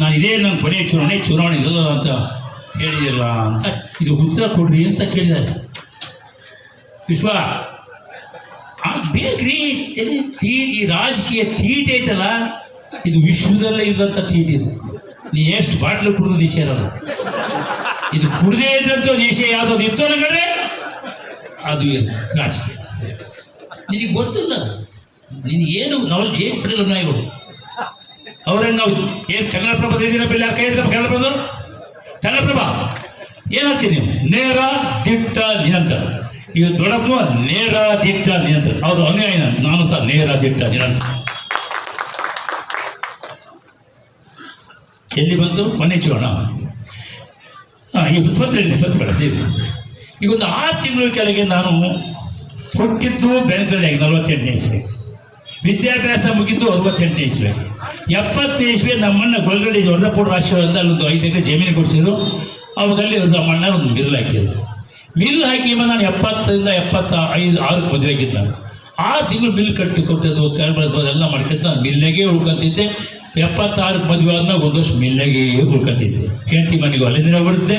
ನಾನು ಇದೇ ನನ್ನ ಕೊನೆಯ ಚುನಾವಣೆ ಚುನಾವಣೆ ಇರೋದು ಅಂತ ಹೇಳಿದಿಲ್ಲ ಅಂತ ಇದು ಉತ್ತರ ಕೊಡ್ರಿ ಅಂತ ಕೇಳಿದ್ದಾರೆ. ವಿಶ್ವ ಬೇಕ್ರಿ ತೀ, ಈ ರಾಜಕೀಯ ತೀಟೆ ಐತಲ್ಲ, ಇದು ವಿಶ್ವದಲ್ಲೇ ಇದ್ದಂಥ ತೀಟೆ ಇದು. ನೀ ಎಷ್ಟು ಬಾಟ್ಲು ಕುಡಿದು ವಿಷಯ ಅದು ಇದು ಕುಡದೇ ಇದ್ದಂಥ ವಿಷಯ ಯಾವುದಾದ್ರು ಇತ್ತು ಕಡೆ ಅದು ರಾಜಕೀಯ. ನಿನಗೆ ಗೊತ್ತಿಲ್ಲ ಅದು. ನಿನಗೇನು ನಾವು ಏನು ಪಡೆಯಲ್ಲ ನಾಯಿಗಳು ಅವ್ರನ್ನ ನಾವು ಏನು ಕನ್ನಡಪ್ರಭ ಇದೀನ ಯಾಕೆ ಕೈ ಎತ್ತಪ್ಪ ಕನ್ನಡಪ್ರಭ ನೀವು? ನೇರ ದಿಟ್ಟ ನಿರಂತರ. ಇದು ದೊಡ್ಡಪ್ಪ ನೇರ ದಿಟ್ಟ ನಿರಂತರ. ಹೌದು, ಅನ್ಯಾಯ ನಾನು. ಸಹ ನೇರ ದಿಟ್ಟ ನಿರಂತರ. ಎಲ್ಲಿ ಬಂತು? ಮನೆಚೋಣ ಹಾಂ, ಈ ಉತ್ಪತ್ತಿ ಬೇಡ ಈಗ ಒಂದು ಆರು ತಿಂಗಳ ಕೆಳಗೆ ನಾನು ಹುಟ್ಟಿದ್ದು ಬೆಂಗಳೂರಿಗೆ ನಲವತ್ತೆಂಟನೇ ಇಸ್ವಿ. ವಿದ್ಯಾಭ್ಯಾಸ ಮುಗಿದ್ದು ಅರವತ್ತೆಂಟನೇ ಇಸ್ವಿ. ಎಪ್ಪತ್ತನೇ ಇಸ್ವಿ ನಮ್ಮನ್ನ ಗೊಲ್ಗಡಿ ವರ್ಧಪುರ ರಾಷ್ಟ್ರದಿಂದ ಅಲ್ಲೊಂದು ಐದು ಎಕರೆ ಜಮೀನು ಕೊಡಿಸಿದ್ರು. ಅವಾಗಲ್ಲಿ ನಮ್ಮಣ್ಣ ಒಂದು ಮಿಲ್ ಹಾಕಿದ್ರು. ಮಿಲ್ ಹಾಕಿ ನಾನು ಎಪ್ಪತ್ತರಿಂದ ಎಪ್ಪತ್ತ ಐದು ಆರಕ್ಕೆ ಮದುವೆ ಆಗಿದ್ದು. ನಾನು ಆರು ತಿಂಗಳು ಬಿಲ್ ಕಟ್ಟಿ ಕೊಟ್ಟದ್ದು ಎಲ್ಲ ಮಾಡ್ಕೊಂತ ನಾನು ಮಿಲ್ನಾಗೆ ಉಳ್ಕೊಂತಿದ್ದೆ. ಎಪ್ಪತ್ತಾರಕ್ಕೆ ಮದುವೆ ಆದ್ಮೇಲೆ ಒಂದು ವರ್ಷ ಮಿಲ್ನಾಗೆ ಉಳ್ಕೊಂತಿದ್ದೆ. ಹೆಂಡತಿ ಒಲೆ ಅಲ್ಲಿಂದ ಬರುತ್ತೆ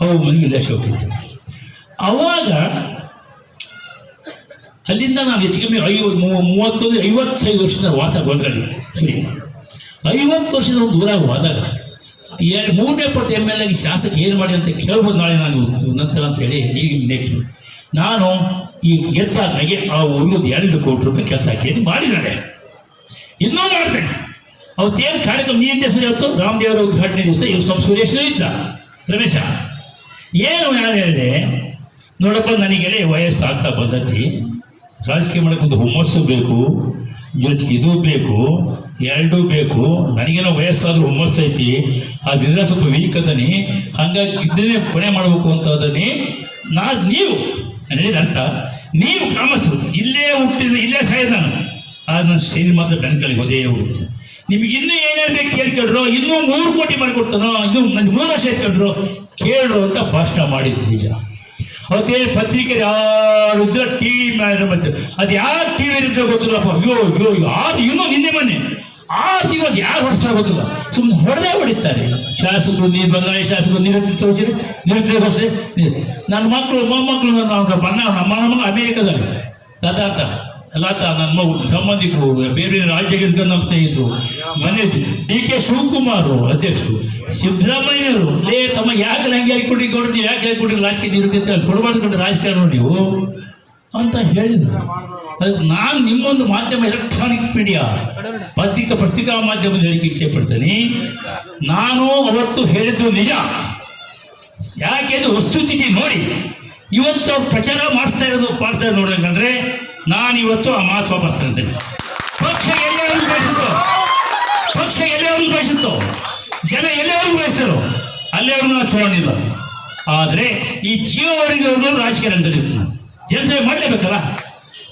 ಅವು ಮನೆಗೆ ಇಲ್ಲೇ ಹೋಗ್ತಿದ್ದೆ ಅವಾಗ ಅಲ್ಲಿಂದ ನಾನು ಹೆಚ್ಚು ಕಮ್ಮಿ ಐವ ಮೂವತ್ತೊಂದು ಐವತ್ತೈದು ವರ್ಷದ ವಾಸ ಬಂದ್ರಲ್ಲಿ ಸರಿ. ಐವತ್ತು ವರ್ಷದ ಒಂದು ದೂರ ಹೋದಾಗ, ಎರಡು ಮೂರನೇ ಪಟ್ಟು ಎಂ ಎಲ್ ಎಗೆ ಶಾಸಕ ಏನು ಮಾಡಿ ಅಂತ ಕೇಳ್ಬೋದು ನಾಳೆ ನಾನು ನಂತರ ಅಂತ ಹೇಳಿ ಈಗ ನೆಕ್ಸ್ಟ್ ನಾನು ಈ ಗೆದ್ದಾದ್ಮೇಲೆ ಆ ಊರಿಗೊಂದು ಎರಡು ಕೋಟಿ ರೂಪಾಯಿ ಕೆಲಸ ಹಾಕಿ ಮಾಡಿದ್ದಾನೆ ಇನ್ನೂ ಮಾಡ್ತೇನೆ. ಅವತ್ತೇನು ಕಾರ್ಯಕ್ರಮ ನೀ ಹಿಂದೆ ಸರಿ ಹೊತ್ತು ರಾಮದೇವರ ಉದ್ಘಾಟನೆ ದಿವಸ ಇವ್ ಸ್ವಲ್ಪ ಸುರೇಶ್ ಇದ್ದ. ರಮೇಶ, ಏನು ಯಾರು ಹೇಳಿದೆ? ನೋಡಪ್ಪ, ನನಗೆ ವಯಸ್ಸಾಗ್ತಾ ಬಂದತಿ ರಾಜಕೀಯ ಮಾಡೋಕ್ಕೊಂದು ಹುಮ್ಮಸ್ಸು ಬೇಕು. ಜೊತೆಗೆ ಇದು ಬೇಕು, ಎರಡೂ ಬೇಕು ನನಗೇನೋ ವಯಸ್ಸಾದ್ರೂ ಹುಮ್ಮಸ್ಸು ಐತಿ. ಅದರಿಂದ ಸ್ವಲ್ಪ ವೀಕ್ ಅದನಿ. ಹಂಗಾಗಿ ಇದನ್ನೇ ಪುಣೆ ಮಾಡಬೇಕು ಅಂತ ಅದನಿ ನಾ ನೀವು ಹೇಳಿದ ಅರ್ಥ, ನೀವು ಕಾಮರ್ಸು ಇಲ್ಲೇ ಹುಟ್ಟಿದ್ರೆ ಇಲ್ಲೇ ಸಾಯ್ದು ನಾನು. ಆದ್ರೆ ನನ್ನ ಶೈಲಿ ಮಾತ್ರ ಬೆನ್ಕಳಿಗೆ ಹೋದೇ ಹೋಗುತ್ತೆ. ನಿಮ್ಗೆ ಇನ್ನೂ ಏನೇನು ಬೇಕು ಕೇಳ್ಕೊಳ್ರು ಇನ್ನೂ ಮೂರು ಕೋಟಿ ಮಾಡಿಕೊಡ್ತಾನೋ, ಇನ್ನೂ ನನಗೆ ಮೂರು ವರ್ಷ ಎತ್ಕೊಂಡ್ರು ಕೇಳ್ರು. ಅಂತ ಭಾಷಣ ಮಾಡಿದ್ದು ನಿಜ. ಅವತ್ತೇ ಪತ್ರಿಕೆ ಯಾರಿದ್ರೆ ಟಿ ವಿ ಮೇಲೆ ಬಂತು ಅದು ಯಾರು ಟಿವಿ ಇರುತ್ತೆ ಗೊತ್ತಿಲ್ಲಪ್ಪ. ಅಯ್ಯೋ ಅಯ್ಯೋ ಯೋ ಆರು ಇನ್ನೂ ನಿನ್ನೆ ಮನೆ ಆ ತಿಂಗಳು ಯಾರು ಹೊಡೆಸ ಗೊತ್ತಿಲ್ಲ. ಸುಮ್ಮನೆ ಹೊಡೆದೇ ಹೊಡಿತಾರೆ. ಶಾಸಕರು ನೀರು ಬಂದ್ರೆ ಶಾಸಕರು ನೀರು ತೋರಿಸಿರಿ ನೀರು ಬಸ್ರಿ ನನ್ನ ಮಕ್ಕಳು ಮೊಮ್ಮಕ್ಕಳು ನನ್ನ ಬಣ್ಣ ನಮ್ಮ ನಮ್ಮ ಅಮೇರಿಕಾದಲ್ಲಿ. ತದಾತ ಅಂತ ನನ್ನ ಸಂಬಂಧಿಕರು, ಬೇರೆ ಬೇರೆ ರಾಜ್ಯಗಳಿಂದ ನಮ್ಮ ಸ್ನೇಹಿತರು. ಮನೆ, ಡಿ ಕೆ ಶಿವಕುಮಾರ್ ಅಧ್ಯಕ್ಷರು, ಸಿದ್ದರಾಮಯ್ಯರು ಲೇ ಗೌಡ್ರಿ ಯಾಕೆ ಹಂಗೆ ರಾಜಕೀಯ ರಾಜಕೀಯ ನಿವೃತ್ತಿ ಕೊಡಬಾರ್ದು ರಾಜಕಾರಣ ನೀವು ಅಂತ ಹೇಳಿದರು. ಅದಕ್ಕೆ ನಾನು ನಿಮ್ಮೊಂದು ಮಾಧ್ಯಮ ಎಲೆಕ್ಟ್ರಾನಿಕ್ ಮೀಡಿಯಾ ಪತ್ರಿಕಾ ಪತ್ರಿಕಾ ಮಾಧ್ಯಮದ ಹೇಳಿಕೆ ಇಚ್ಛೆ ಪಡ್ತೇನೆ. ನಾನು ಅವತ್ತು ಹೇಳಿದ್ದು ನಿಜ. ಯಾಕೆ ಅದು ವಸ್ತುಸ್ಥಿತಿ ನೋಡಿ. ಇವತ್ತು ಪ್ರಚಾರ ಮಾಡಿಸ್ತಾ ಇರೋದು ಮಾಡ್ತಾ ಇರೋದು ನೋಡ್ಬೇಕಂದ್ರೆ ನಾನು ಇವತ್ತು ಆ ಮಾತು ವಾಪಸ್ ತಗೊಂತೇನೆ ಪಕ್ಷ ಎಲ್ಲೆವರೆಗೂ ಬಯಸುತ್ತೋ? ಪಕ್ಷ ಎಲ್ಲೆವರೆಗೂ ಬಯಸುತ್ತೋ? ಜನ ಎಲ್ಲೆವರೆಗೂ ಬಯಸ್ತಾರೋ? ಅಲ್ಲೇವರೆಗೂ ಅವ್ರನ್ನ ಚುನಾವಣೆ ಆದರೆ ಈ ಜೀವವರೆಗೆ ರಾಜಕೀಯ ರಂಗದಲ್ಲಿ ನಾನು ಜನಸೇವೆ ಮಾಡಲೇಬೇಕಲ್ಲ?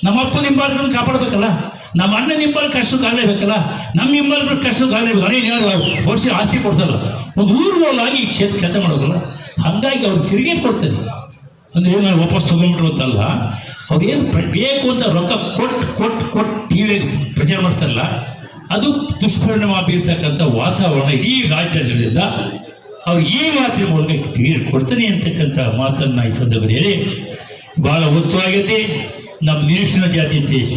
ನಮ್ಮ ಅಪ್ಪ ನಿಂಬಾರ್ಗನ್ನು ಕಾಪಾಡಬೇಕಲ್ಲ? ನಮ್ಮ ಅಣ್ಣ ನಿಂಬಾಲ್ ಕಷ್ಟಕ್ಕೆ ಆಗಲೇಬೇಕಲ್ಲ ನಮ್ಮ ನಿಂಬಾಲ್ಗಳ ಕಷ್ಟಕ್ಕೆ ಆಗಲೇಬೇಕು ಅದೇ ಯಾರು ವರ್ಷ ಆಸ್ತಿ ಕೊಡ್ಸಲ್ಲ? ಒಂದು ಊರುಗಳಾಗಿ ಕ್ಷೇತ್ರ ಕೆಲಸ ಮಾಡೋದಲ್ಲ. ಹಾಗಾಗಿ ಅವ್ರು ತಿರುಗಿ ಕೊಡ್ತಾರೆ. ಅಂದರೆ ನಾನು ವಾಪಸ್ ತೊಗೊಂಡ್ಬಿಟ್ರು ಅಂತಲ್ಲ? ಅವ್ರು ಏನು ಬೇಕು ಅಂತ ರೊಕ್ಕ ಕೊಟ್ಟು ಕೊಟ್ಟು ಕೊಟ್ಟು ಟಿ ವಿ ಪ್ರಚಾರ ಮಾಡಿಸ್ತಾರಲ್ಲ? ಅದು ದುಷ್ಪರಿಣಾಮ ಬೀರ್ತಕ್ಕಂಥ ವಾತಾವರಣ ಇಡೀ ರಾಜ್ಯದಲ್ಲಿದ್ದ ಅವ್ರು ಈ ಮಾತಿನ ಮೂಲಕ ತೀರ್ ಕೊಡ್ತೀನಿ ಅಂತಕ್ಕಂಥ ಮಾತನ್ನು ಈ ಸಂದರ್ಭದಲ್ಲಿ ಹೇಳಿ ಬಹಳ ಉತ್ತಮವಾಗೈತಿ ನಮ್ಮ ನಿರೀಕ್ಷಣ ಜಾತಿ ದೇಶ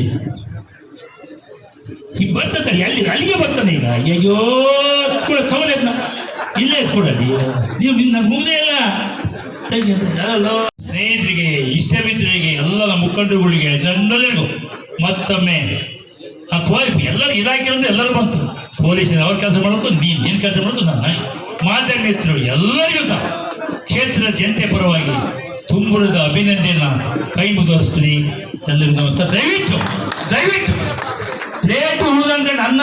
ಈಗ ಬರ್ತದೆ, ಎಲ್ಲಿ, ಅಲ್ಲಿಗೆ ಬರ್ತಾನೆ ಈಗ? ಅಯ್ಯೋ ಕೂಡ ತಗೊಳ್ಳಿ ನಾ ಇಲ್ಲೇ ಕೊಡಲಿ ನೀವು ನಿನ್ನ ಮುಗ್ದೇ ಇಲ್ಲ. ಅಲ್ಲ ಸ್ನೇಹಿತರಿಗೆ ಇಷ್ಟ ಮಿತ್ರರಿಗೆ ಎಲ್ಲ ನಮ್ಮ ಮುಖಂಡರುಗಳಿಗೆ ಎಲ್ಲರಿಗೂ ಮತ್ತೊಮ್ಮೆ ಆ ಪೊಲೀಸ್ ಎಲ್ಲರೂ ಇದಾಗಿರೋದು ಎಲ್ಲರೂ ಬಂತು. ಪೊಲೀಸ್ ಅವ್ರ ಕೆಲಸ ಮಾಡೋದು ನೀನು ಏನು ಕೆಲಸ ಮಾಡೋದು ನನ್ನ ಮಾಧ್ಯಮ ಮಿತ್ರರು ಎಲ್ಲರಿಗೂ ಸಹ ಕ್ಷೇತ್ರದ ಜನತೆ ಪರವಾಗಿ ತುಂಬುರದ ಅಭಿನಂದನೆಯನ್ನ ಕೈ ಮುಗಿಸ್ತೀನಿ ಎಲ್ಲರಿಗೂ ನಮಸ್ಕಾರ. ದಯವಿಟ್ಟು ದಯವಿಟ್ಟು ಪ್ಲೇಟ್ ಉಳಿದಂತೆ ನನ್ನ